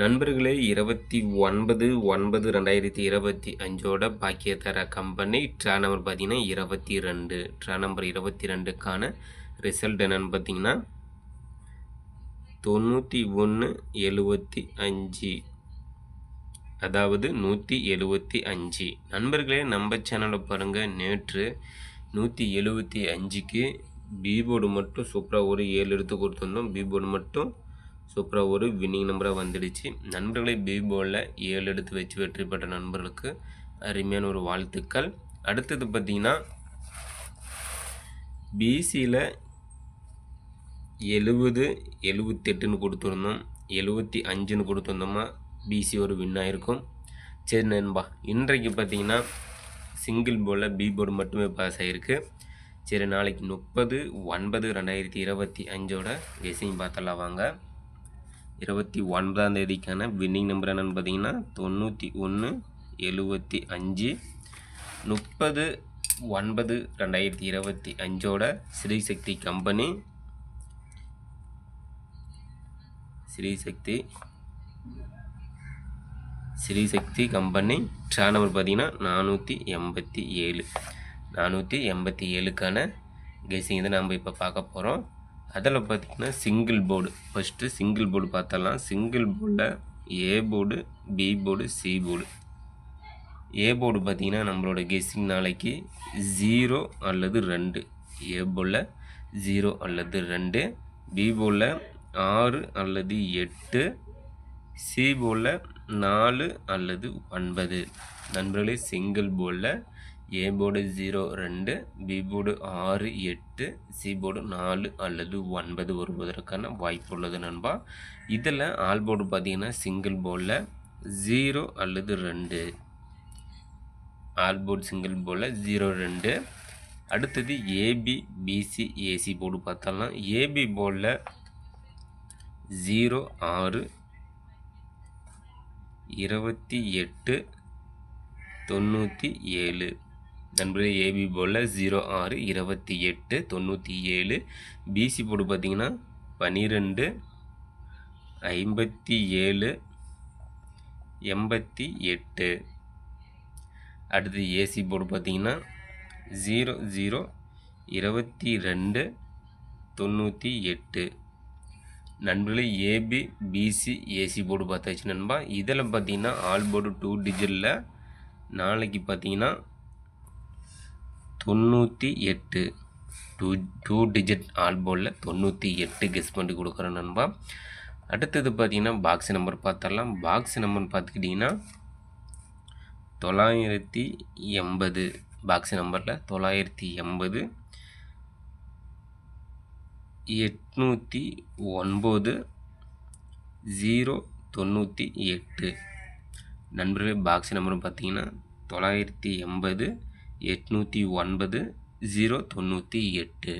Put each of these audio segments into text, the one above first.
நண்பர்களே இருபத்தி ஒன்பது ஒன்பது ரெண்டாயிரத்தி இருபத்தி அஞ்சோட பாக்கியத்தர கம்பெனி ட்ரா நம்பர் பார்த்தீங்கன்னா இருபத்தி ரெண்டு. ட்ரா நம்பர் இருபத்தி ரெண்டுக்கான ரிசல்ட் என்னென்னு பார்த்தீங்கன்னா தொண்ணூற்றி ஒன்று எழுபத்தி அஞ்சு. அதாவது நூற்றி எழுபத்தி அஞ்சு. நண்பர்களே நம்ம சேனலை பாருங்கள் நேற்று நூற்றி எழுபத்தி அஞ்சுக்கு பீபோர்டு மட்டும் சூப்பராக ஒரு ஏழு எடுத்து கொடுத்துருந்தோம். பீபோர்டு மட்டும் சூப்பராக ஒரு வின்னிங் நம்பராக வந்துடுச்சு. நண்பர்களை பீபோர்டில் ஏழு எடுத்து வச்சு வெற்றி பெற்ற நண்பர்களுக்கு அருமையான ஒரு வாழ்த்துக்கள். அடுத்தது பார்த்திங்கன்னா பிசியில் எழுபது எழுபத்தெட்டுன்னு கொடுத்துருந்தோம். எழுபத்தி அஞ்சுன்னு கொடுத்துருந்தோமா பிசி ஒரு வின் ஆகிருக்கும் சரி நண்பா இன்றைக்கு பார்த்தீங்கன்னா சிங்கிள் போர்டில் பி போர்டு மட்டுமே பாஸ் ஆகிருக்கு சரி நாளைக்கு முப்பது ஒன்பது ரெண்டாயிரத்தி இருபத்தி அஞ்சோட கெஸிங் பார்த்தலாம் வாங்க. இருபத்தி ஒன்பதாம் தேதிக்கான வின்னிங் நம்பர் என்னென்னு பார்த்தீங்கன்னா தொண்ணூற்றி ஒன்று எழுபத்தி அஞ்சு முப்பது ஒன்பது ரெண்டாயிரத்தி இருபத்தி அஞ்சோட Sreesakthi company Sreesakthi. Sreesakthi company draw number பார்த்தீங்கன்னா நானூற்றி எண்பத்தி ஏழு. நானூற்றி எண்பத்தி ஏழுக்கான கெஸிங் தான் நம்ம இப்போ பார்க்க போகிறோம் அதில் பார்த்திங்கன்னா single board first single board பார்த்தலாம். சிங்கிள் போர்டில் A board B board C board A board பார்த்திங்கன்னா நம்மளோட கெஸ்ஸிங் நாளைக்கு ஜீரோ அல்லது ரெண்டு. ஏ போர்டில் ஜீரோ அல்லது ரெண்டு. பி போர்டில் ஆறு அல்லது எட்டு. சி போர்டில் நாலு அல்லது ஒன்பது. நண்பர்களே சிங்கிள் போர்டில் ஏ போர்டு ஜீரோ ரெண்டு. பி போர்டு ஆறு எட்டு. சி போர்டு நாலு அல்லது ஒன்பது வருவதற்கான வாய்ப்பு உள்ளது நண்பா. இதில் ஆல் போர்டு பார்த்தீங்கன்னா சிங்கிள் போர்டில் ஜீரோ அல்லது ரெண்டு. ஆல் போர்டு சிங்கிள் போர்டில் ஜீரோ ரெண்டு. அடுத்தது ஏபி பிசி ஏசி போர்டு பார்த்தோம்னா ஏபி போர்டில் ஜீரோ ஆறு இருபத்தி எட்டு தொண்ணூற்றி ஏழு. நண்பர்களே ஏபி போர்டில் ஜீரோ ஆறு இருபத்தி எட்டு தொண்ணூற்றி ஏழு பிசி போர்டு பார்த்திங்கன்னா பன்னிரெண்டு ஐம்பத்தி ஏழு எண்பத்தி எட்டு. அடுத்து ஏசி போர்டு பார்த்திங்கன்னா ஜீரோ ஜீரோ இருபத்தி ரெண்டு தொண்ணூற்றி எட்டு. நண்பர்களே ஏபி பிசி ஏசி போர்டு பார்த்தாச்சு நண்பா. இதில் பார்த்தீங்கன்னா ஆல் போர்டு டூ டிஜிட்டில் நாளைக்கு பார்த்தீங்கன்னா தொண்ணூற்றி எட்டு. டூ டூ டிஜிட் ஆல் தொண்ணூற்றி எட்டு கெஸ் பண்ணி கொடுக்குறேன் நண்பா. அடுத்தது பார்த்தீங்கன்னா பாக்ஸ் நம்பர் பார்த்துடலாம். பாக்ஸ் நம்பர் பார்த்துக்கிட்டிங்கன்னா தொள்ளாயிரத்தி எண்பது. பாக்ஸ் நம்பரில் தொள்ளாயிரத்தி எண்பது. எட்நூற்றி ஒன்பது. ஜீரோ தொண்ணூற்றி எட்டு. நண்பர்களே பாக்ஸ் நம்பர் பார்த்தீங்கன்னா தொள்ளாயிரத்தி எண்பது. எட்நூற்றி ஒன்பது ஜீரோ தொண்ணூற்றி எட்டு.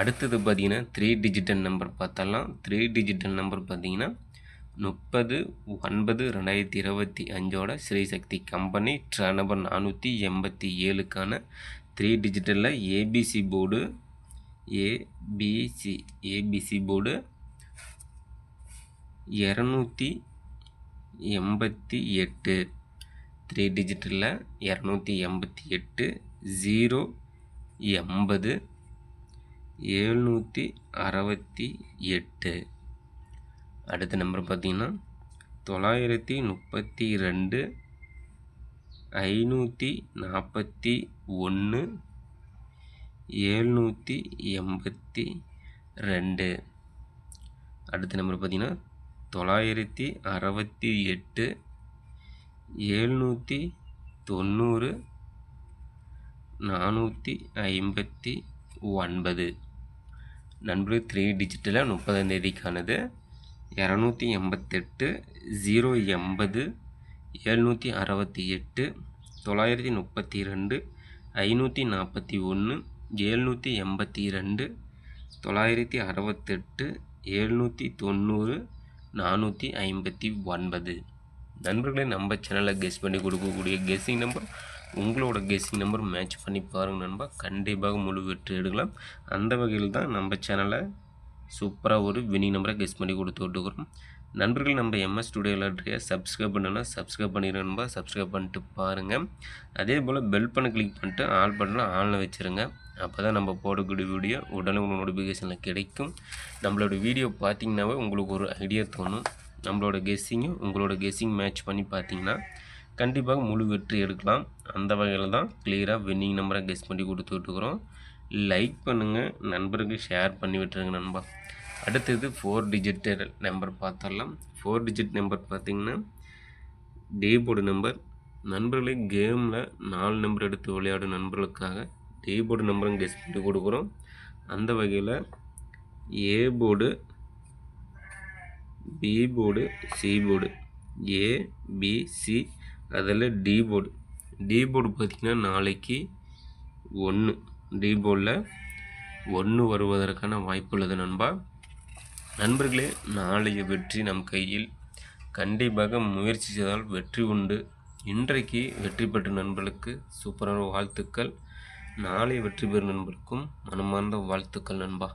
அடுத்தது பார்த்தீங்கன்னா த்ரீ டிஜிட்டல் நம்பர் பார்த்தலாம் த்ரீ டிஜிட்டல் நம்பர் பார்த்தீங்கன்னா முப்பது ஒன்பது ரெண்டாயிரத்தி இருபத்தி அஞ்சோட ஸ்ரீசக்தி கம்பெனி ட்ரா நம்பர் நானூற்றி எண்பத்தி ஏழுக்கான த்ரீ டிஜிட்டலில் ABC board ABC ABC board இரநூத்தி எண்பத்தி எட்டு. த்ரீ டிஜிட்டலில் இரநூத்தி எண்பத்தி எட்டு ஜீரோ எண்பது ஏழ்நூற்றி அறுபத்தி எட்டு. அடுத்த நம்பர் பார்த்திங்கன்னா தொள்ளாயிரத்தி முப்பத்தி ரெண்டு ஐநூற்றி நாற்பத்தி ஒன்று ஏழ்நூற்றி எண்பத்தி ரெண்டு. அடுத்த நம்பர் பார்த்திங்கன்னா தொள்ளாயிரத்தி அறுபத்தி எட்டு ஏழ்நூற்றி தொண்ணூறு நானூற்றி ஐம்பத்தி ஒன்பது. நண்பர்கள் த்ரீ டிஜிட்டில் முப்பதாம் தேதிக்கானது. இரநூத்தி எண்பத்தெட்டு ஜீரோ எண்பது எழுநூற்றி அறுபத்தி எட்டு தொள்ளாயிரத்தி முப்பத்தி ரெண்டு ஐநூற்றி நாற்பத்தி ஒன்று எழுநூற்றி எண்பத்தி ரெண்டு தொள்ளாயிரத்தி அறுபத்தெட்டு எழுநூற்றி தொண்ணூறு நானூற்றி ஐம்பத்தி ஒன்பது. நண்பர்களே நம்ம சேனலில் கெஸ் பண்ணி கொடுக்கக்கூடிய கெஸ்ஸிங் நம்பர் உங்களோட கெஸ்ஸிங் நம்பர் மேட்ச் பண்ணி பாருங்கள் நண்பா. கண்டிப்பாக முழு வெற்றி எடுக்கலாம். அந்த வகையில் தான் நம்ம சேனலை சூப்பராக ஒரு வினிங் நம்பரை கெஸ் பண்ணி கொடுத்து விட்டுக்கிறோம். நண்பர்கள் நம்ம எம்எஸ் ஸ்டுடியோ லாட்ரியை சப்ஸ்கிரைப் பண்ணனா சப்ஸ்கிரைப் பண்ணிடுறேன்பா சப்ஸ்கிரைப் பண்ணிட்டு பாருங்கள் அதே போல் பெல் பண்ண கிளிக் பண்ணிட்டு ஆல் பட்டனை ஆனில் வச்சுருங்க. அப்போ தான் நம்ம போடக்கூடிய வீடியோ உடனே உங்களுக்கு நோட்டிஃபிகேஷனில் கிடைக்கும். நம்மளோட வீடியோ பார்த்தீங்கன்னாவே உங்களுக்கு ஒரு ஐடியா தோணும். நம்மளோட கெஸ்ஸிங்கும் உங்களோட கெஸ்ஸிங் மேட்ச் பண்ணி பார்த்தீங்கன்னா கண்டிப்பாக முழு வெற்றி எடுக்கலாம். அந்த வகையில் தான் கிளியராக வின்னிங் நம்பரை கெஸ் பண்ணி கொடுத்துட்ருக்குறோம் லைக் பண்ணுங்கள் நண்பருக்கு ஷேர் பண்ணி விட்டுருங்க நண்பா. அடுத்தது ஃபோர் டிஜிட் நம்பர் பார்த்துடலாம். ஃபோர் டிஜிட் நம்பர் பார்த்தீங்கன்னா டே போர்டு நம்பர் நண்பர்களே கேமில் நாலு நம்பர் எடுத்து விளையாடும் நண்பர்களுக்காக டே போர்டு நம்பரும் கெஸ் பண்ணி கொடுக்குறோம். அந்த வகையில் A board B board C board. A B அதில் டி போர்டு. டி போர்டு பார்த்திங்கன்னா நாளைக்கு ஒன்று. டி போர்டில் ஒன்று வருவதற்கான வாய்ப்பு உள்ளது நண்பா. நண்பர்களே நாளைய வெற்றி நம் கையில். கண்டிப்பாக முயற்சி செய்தால் வெற்றி உண்டு. இன்றைக்கு வெற்றி பெற்ற நண்பர்களுக்கு சூப்பரான வாழ்த்துக்கள். நாளை வெற்றி பெறும் நண்பருக்கும் மனமார்ந்த வாழ்த்துக்கள் நண்பா.